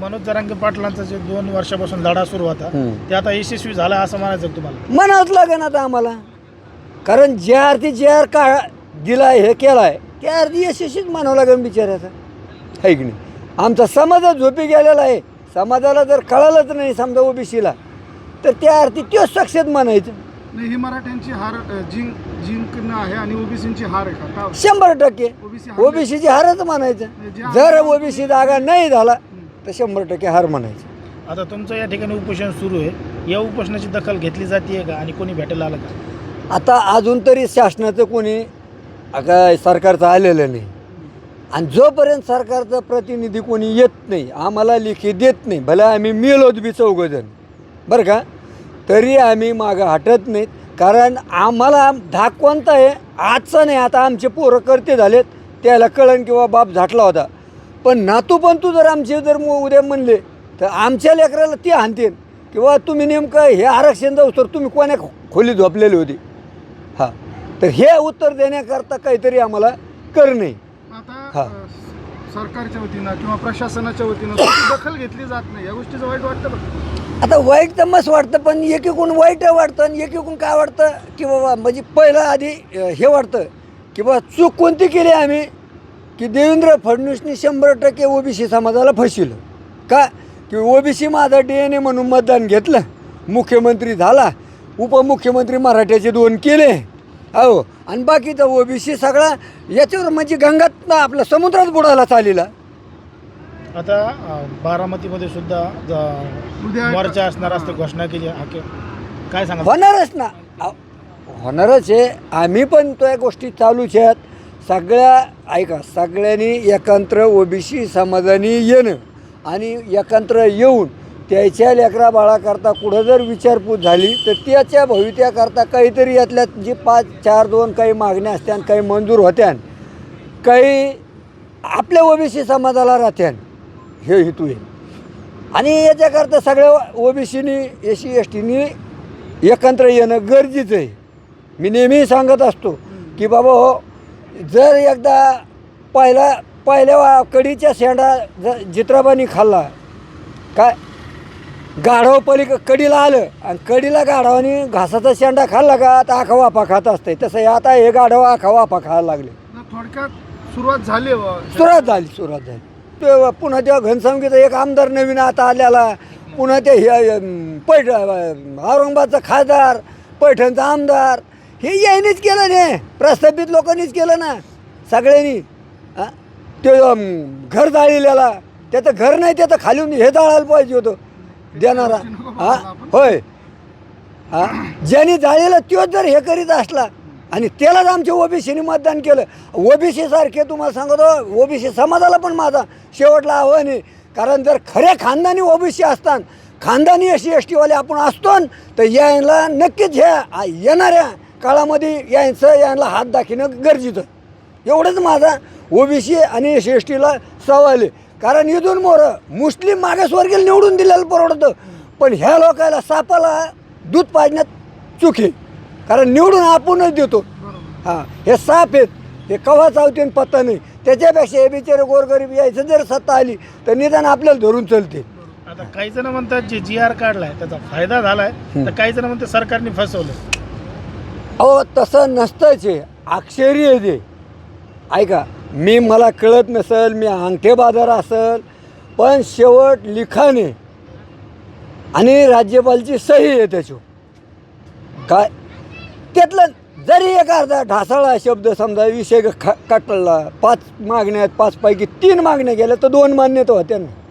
मनोज जरांगे पाटलांचा जे दोन वर्षापासून लढा सुरू होता. ते आता यशस्वी झाला असं म्हणायचं का तुम्हाला? म्हणावंच लागेल आता आम्हाला. कारण ज्या अर्थी जे आर का दिलाय हे केलाय त्या अर्थी यशस्वीच म्हणावं लागेल बिचाऱ्याचा. है की नाही? आमचा समाजात झोपी गेलेला आहे. समाजाला जर कळालंच नाही समजा ओबीसीला तर त्या अर्थी तोच सक्षम म्हणायचं. नाही ही मराठ्यांची हार अ, जिंक जिंकणं आहे आणि ओबीसीची हार आहे का? का शंभर टक्के. ओबीसी ओबीसीची हारच म्हणायचं. जर ओबीसी जागा नाही झाला तर शंभर टक्के हार म्हणायचं. आता तुमचं या ठिकाणी उपोषण सुरू आहे. या उपोषणाची दखल घेतली जाते का आणि कोणी भेटायला आलं का? आता अजून तरी शासनाचं कोणी काय सरकारचं आलेलं नाही. आणि जोपर्यंत सरकारचा प्रतिनिधी कोणी येत नाही आम्हाला लेखी देत नाही भले आम्ही मेलोत बी चौघजण बरं का? तरी आम्ही मागं हटत नाहीत. कारण आम्हाला धाक कोणता आहे आजचा नाही आता आमचे पोरं करते झालेत त्याला कळण किंवा बाप झाटला होता. पण नातू पण तू जर आमचे जर उद्या म्हणले तर आमच्या लेकराला ते हाणतील किंवा तुम्ही नेमकं हे आरक्षण जाऊ तर तुम्ही कोण्या खोली झोपलेली होती? हां. तर हे उत्तर देण्याकरता काहीतरी आम्ला करणे आता हा. सरकारच्या वतीनं किंवा प्रशासनाच्या वतीनं दखल घेतली जात नाही. या गोष्टीचं वाईट वाटतं बघ. आता वाईट तर मस्त वाटतं पण एक एकूण वाईट वाटतं आणि एक एकूण काय वाटतं की बाबा म्हणजे पहिलं आधी हे वाटतं की बाबा चूक कोणती केली आम्ही? की देवेंद्र फडणवीसनी शंभर टक्के ओबीसी समाजाला फसविलं. का? की ओबीसी माझा डी एन ए म्हणून मतदान घेतलं मुख्यमंत्री झाला उपमुख्यमंत्री मराठ्याचे दोन केले. हो आणि बाकीचा ओबीसी सगळा याच्यावर म्हणजे गंगात ना आपला समुद्रात बुडायला चाललेला. आता अं, बारामतीमध्ये सुद्धा ज- मोर्चा असणार असते घोषणा केली. काय सांगा होणारच ना. अहो, होणारच आहे. आम्ही पण त्या गोष्टी चालूच आहेत. सगळ्या ऐका सगळ्यांनी एकत्र ओबीसी समाजाने येणं आणि एकत्र येऊन त्याच्या लेकरा बाळाकरता कुठं जर विचारपूस झाली तर त्याच्या भवित्याकरता काहीतरी यातल्या जे पाच चार दोन काही मागण्या असत्या काही मंजूर होत्या काही आपल्या ओबीसी समाजाला राहत्यान हे हेतू आहे. आणि याच्याकरता सगळ्या ओबीसीनी एस सी एस टीनी एकत्र येणं गरजेचं आहे. मी नेहमी सांगत असतो की बाबा हो जर एकदा पहिला पहिल्या वा- कडीच्या शेंडा ज जित्राबानी खाल्ला काय? गाढव पलीक कडीला आलं आणि कडीला गाढवानी घासाचा शेंडा खाल्ला का आता आखा वाफा खात असते तसं आता हे गाढव आखा वाफा खायला लागले. थोडक्यात सुरुवात झाली. सुरुवात झाली सुरुवात झाली. ते पुन्हा तेव्हा घनसावंगीचा एक आमदार नवीन आता आलेला पुन्हा ते पैठ औरंगाबादचा खासदार पैठणचा आमदार हे यायनीच केलं ना. प्रस्थापित लोकांनीच केलं ना. सगळ्यांनी हा? ते घर जाळलेला. त्याचं घर नाही त्याचं खाली हे जाळायला पाहिजे होतं. देणारा हा? होय. हा? ज्यांनी जाळलेलं तोच जर हे करीत असला आणि त्यालाच आमच्या ओबीसीने मतदान केलं. ओबीसी सारखे तुम्हाला सांगतो ओबीसी समाजाला पण माझा शेवटला आव्हान आहे. कारण जर खऱ्या खानदानी ओबीसी असतात खानदानी अशी एस टीवाले आपण असतो तर यायला नक्कीच ह्या आ- येणाऱ्या काळामध्ये यांचं यांना हात दाखवणं गरजेचं. एवढंच माझा ओबीसी आणि एस एस टीला सवाल आहे. कारण इथून मोरं मुस्लिम मागासवर्गीय निवडून दिलेलं परवडतं. पण ह्या लोकांना सापाला दूध पाजण्यात चूक आहे. कारण निवडून आपणच देतो. हां हे साप आहेत. हे कवा चावते पत्ता नाही. त्याच्यापेक्षा हे बिचारे गोरगरीब यायचं जर सत्ता आली तर निदान आपल्याला धरून चलते. आता काही जण म्हणतात जे जी आर काढलाय त्याचा फायदा झालाय. तर काही जण म्हणतात सरकारने फसवलं अहो तसं नसतंच जे. अक्षरी आहे ते ऐका मी मला कळत नसेल मी अंगठे बाजार असेल पण शेवट लिखाण आहे. आणि राज्यपालची सही आहे त्याची. काय? त्यातलं जरी एक अर्धा ढासाळा शब्द समजा विषय ख कटला पाच मागण्या आहेत पाचपैकी तीन मागण्या गेल्या तर दोन मान्यता होत्या ना.